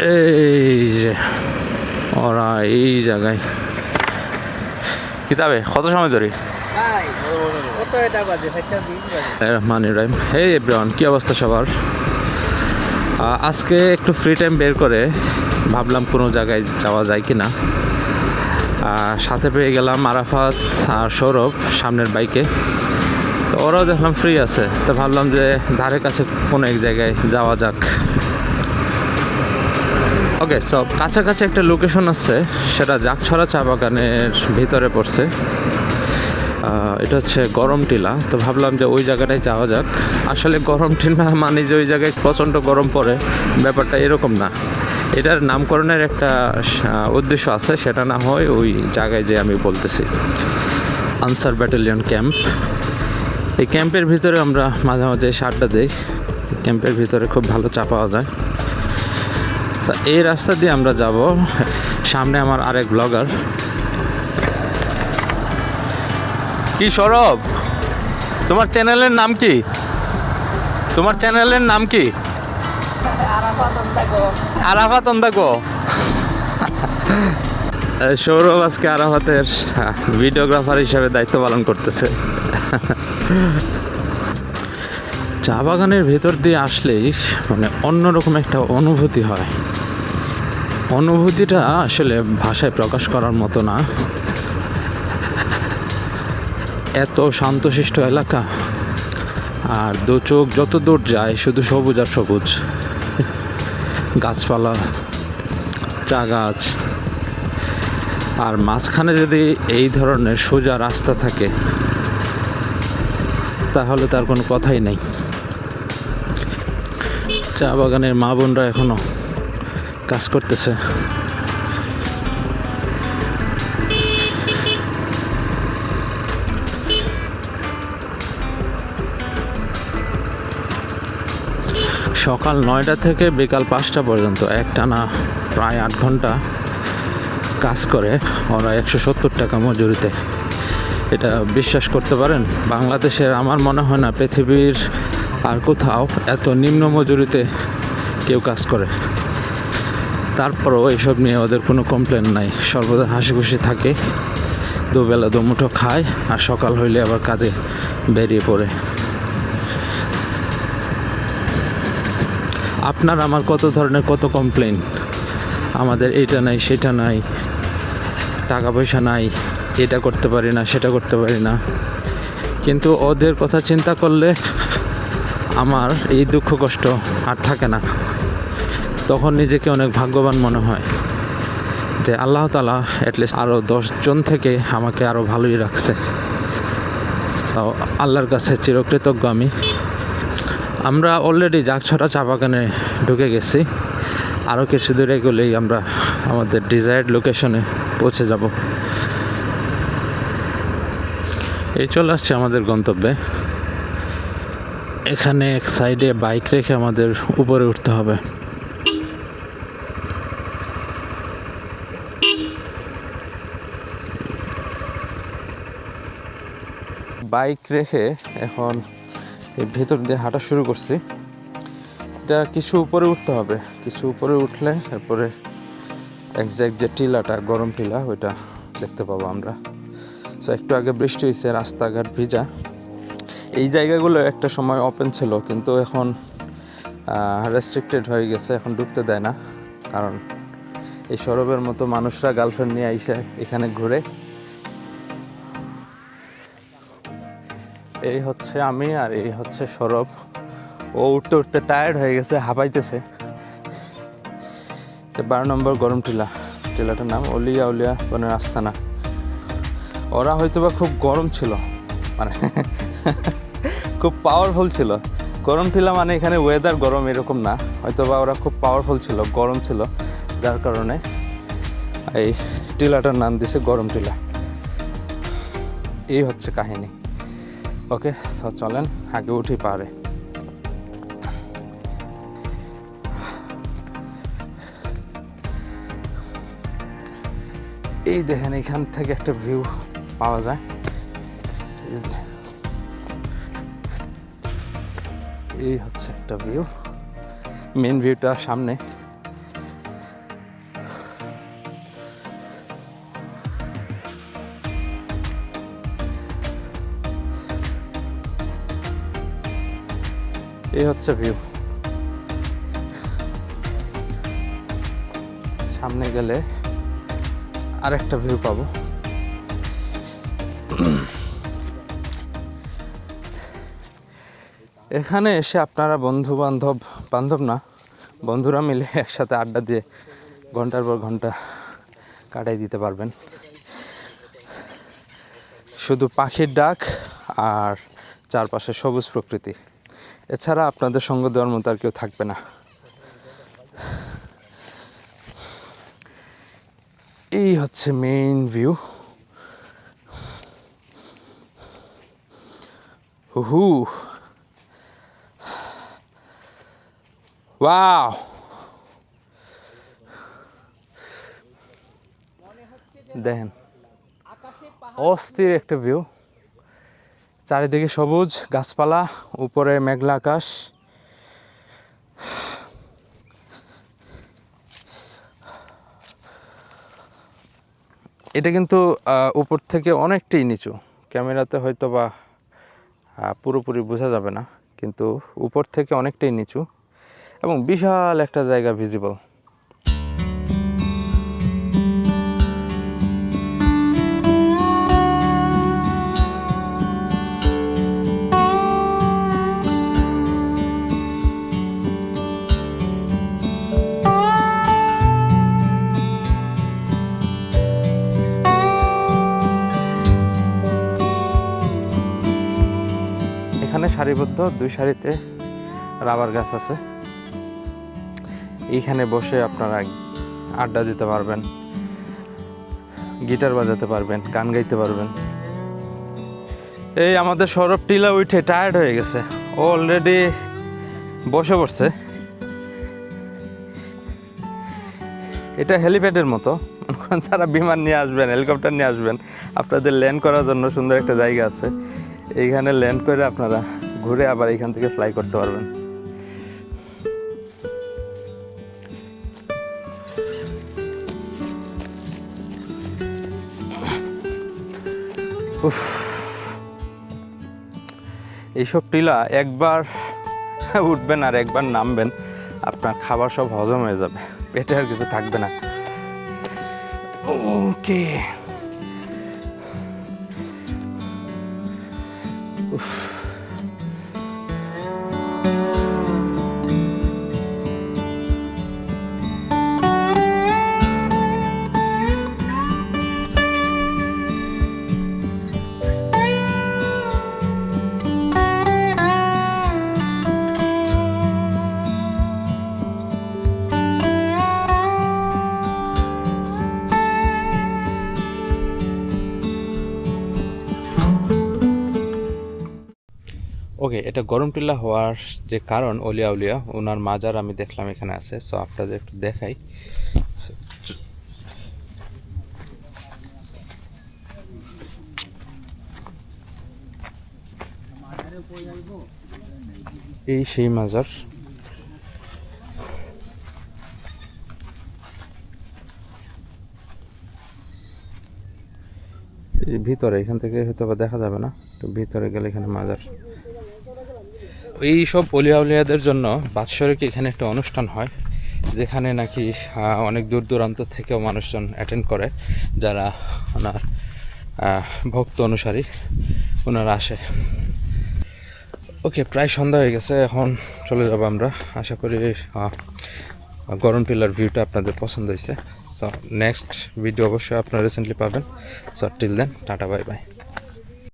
এই যে ওরা এই জায়গায়। কিতাবে? কত সময় ধরে? রহমান ইব্রাহিম। হে এভরিওয়ান কী অবস্থা সবার? আজকে একটু ফ্রি টাইম বের করে ভাবলাম কোনো জায়গায় যাওয়া যায় কি না সাথে পেয়ে গেলাম আরাফাত আর সৌরভ সামনের বাইকে তো ওরাও দেখলাম ফ্রি আছে। তো ভাবলাম যে ধারে কাছে কোনো এক জায়গায় যাওয়া যাক। ওকে সো কাছাকাছি একটা লোকেশন আছে, সেটা জাকছড়া চা বাগানের ভিতরে পড়ছে। এটা হচ্ছে গরম টিলা, তো ভাবলাম যে ওই জায়গাটায় যাওয়া যাক। আসলে গরম টিলা মানে যে ওই জায়গায় প্রচণ্ড গরম পড়ে, ব্যাপারটা এরকম না। এটার নামকরণের একটা উদ্দেশ্য আছে, সেটা না হয় ওই জায়গায় যে আমি বলতেছি। Ansar battalion camp. এই ক্যাম্পের ভিতরে আমরা মাঝে মাঝে সারটা দিই। ক্যাম্পের ভিতরে খুব ভালো চা পাওয়া যায়। তা এই রাস্তা দিয়ে আমরা যাব। সামনে আমার আরেক ব্লগার কি সৌরভ? তোমার চ্যানেলের নাম কি? তোমার চ্যানেলের নাম কি? আরাফাত অন্দাকো সৌরভ আজকে আরাফাতের ভিডিওগ্রাফার হিসেবে দায়িত্ব পালন করতেছে। চা বাগানের ভেতর দিয়ে আসলেই মানে অন্যরকম একটা অনুভূতি হয়। অনুভূতিটা আসলে ভাষায় প্রকাশ করার মতো না। এত শান্তশিষ্ট এলাকা। আর দু চোখ যত দূর যায় শুধু সবুজ আর সবুজ। গাছপালা, চা গাছ। আর মাঝখানে যদি এই ধরনের সোজা রাস্তা থাকে, তাহলে তার কোনো কথাই নেই। চা বাগানের মা বোনরা এখনও কাজ করতেছে। সকাল নয়টা থেকে বিকাল পাঁচটা পর্যন্ত একটানা প্রায় আট ঘণ্টা কাজ করে। ওরা একশো সত্তর টাকা মজুরিতে। এটা বিশ্বাস করতে পারেন? বাংলাদেশের আমার মনে হয় না, পৃথিবীর আর কোথাও এত নিম্ন মজুরিতে কেউ কাজ করে। তারপরও এইসব নিয়ে ওদের কোনো কমপ্লেন নাই। সর্বদা হাসি খুশি থাকে, দুবেলা দুমুঠো খায় আর সকাল হইলে আবার কাজে বেরিয়ে পড়ে। আপনার আমার কত ধরনের কত কমপ্লেন আমাদের এটা নাই, সেটা নাই, টাকা পয়সা নাই, এটা করতে পারি না, সেটা করতে পারি না। কিন্তু ওদের কথা চিন্তা করলে আমার এই দুঃখ, কষ্ট আর থাকে না। তখন নিজেকে অনেক ভাগ্যবান মনে হয় যে আল্লাহ তালা অ্যাটলিস্ট আরও দশজন থেকে আমাকে আরও ভালোই রাখছে। তো আল্লাহর কাছে চিরকৃতজ্ঞ আমি। আমরা অলরেডি জাগছড়া চা বাগানে ঢুকে গেছি। আরও কিছু দূরে গেলেই আমরা আমাদের ডিজায়ার্ড লোকেশনে পৌঁছে যাব। এই চলে আসছে আমাদের গন্তব্যে। এখানে এক সাইডে বাইক রেখে আমাদের উপরে উঠতে হবে। বাইক রেখে এখন ভেতর দিয়ে হাঁটা শুরু করছি। এটা কিছু উপরে উঠতে হবে। কিছু উপরে উঠলে এরপরে একজ্যাক্ট যে টিলাটা, গরম টিলা, ওইটা দেখতে পাবো আমরা। একটু আগে বৃষ্টি হয়েছে রাস্তাঘাট ভিজা। এই জায়গাগুলো একটা সময় ওপেন ছিল, কিন্তু এখন রেস্ট্রিক্টেড হয়ে গেছে, এখন ঢুকতে দেয় না। কারণ এই সরবের মতো মানুষরা গার্লফ্রেন্ড নিয়ে আইসে এখানে ঘুরে। এই হচ্ছে আমি আর এই হচ্ছে সৌরভ ও উঠতে উঠতে টায়ার্ড হয়ে গেছে, হাঁপাইতেছে। বারো নম্বর গরম টিলা। টিলাটার নাম অলিয়া উলিয়া বনের আস্তানা। ওরা হয়তো বা খুব গরম ছিল। মানে খুব পাওয়ারফুল ছিল। গরম টিলা মানে এখানে ওয়েদার গরম এরকম না। হয়তো বা ওরা খুব পাওয়ারফুল ছিল, গরম ছিল। যার কারণে এই টিলাটার নাম দিছে গরম টিলা। এই হচ্ছে কাহিনী। ওকে চলেন আগে উঠি পারে এই দেখেন এখান থেকে একটা ভিউ পাওয়া যায়। এই হচ্ছে একটা ভিউ মেন ভিউটা সামনে। এই হচ্ছে ভিউ সামনে গেলে আরেকটা ভিউ পাবো। এখানে এসে আপনারা বন্ধু বান্ধব বান্ধব না, বন্ধুরা মিলে একসাথে আড্ডা দিয়ে ঘণ্টার পর ঘণ্টা কাটাই দিতে পারবেন। শুধু পাখির ডাক আর চারপাশে সবুজ প্রকৃতি। এছাড়া আপনাদের সঙ্গ দেওয়ার মতো আর কেউ থাকবে না। এই হচ্ছে মেইন ভিউ হু ওয়াও দেখেন, অস্থির একটা ভিউ চারিদিকে সবুজ, গাছপালা, উপরে মেঘলা আকাশ। এটা কিন্তু উপর থেকে অনেকটাই নিচু। ক্যামেরাতে হয়তো বা পুরোপুরি বোঝা যাবে না, কিন্তু উপর থেকে অনেকটাই নিচু। এবং বিশাল একটা জায়গা ভিজিবল এখানে সারিবদ্ধ দুই সারিতে রাবার গাছ আছে। এইখানে বসে আপনারা আড্ডা দিতে পারবেন, গিটার বাজাতে পারবেন, গান গাইতে পারবেন। এই আমাদের সৌরভ টিলা উঠে টায়ার্ড হয়ে গেছে। ও অলরেডি বসে পড়ছে। এটা হেলিপ্যাডের মতো। যারা বিমান নিয়ে আসবেন হেলিকপ্টার নিয়ে আসবেন, আপনাদের ল্যান্ড করার জন্য সুন্দর একটা জায়গা আছে। এইখানে ল্যান্ড করে আপনারা ঘুরে আবার এখান থেকে ফ্লাই করতে পারবেন। উফ। এইসব টিলা একবার উঠবেন আর একবার নামবেন, আপনার খাবার সব হজম হয়ে যাবে, পেটে আর কিছু থাকবে না। ওকে। ওকে এটা গরম টিল্লা হওয়ার যে কারণ, অলিয়া উলিয়া ওনার মাজার আমি দেখলাম এখানে আছে সো আপনাদের একটু দেখাই। এই সেই মাজার। ভিতরে, এখান থেকে হয়তো দেখা যাবে না, তো ভিতরে গেলে এখানে মাজার। এই সব অলিয়া উলিয়াদের জন্য বাৎসরিক এখানে একটা অনুষ্ঠান হয়, যেখানে নাকি অনেক দূর দূরান্ত থেকেও মানুষজন অ্যাটেন্ড করে, যারা ওনার ভক্ত অনুসারী ওনারা আসে। ওকে প্রায় সন্ধ্যা হয়ে গেছে, এখন চলে যাব আমরা। আশা করি গরম টিলার ভিউটা আপনাদের পছন্দ হয়েছে। সো নেক্সট ভিডিও অবশ্যই আপনারা রিসেন্টলি পাবেন। So till then tata bye bye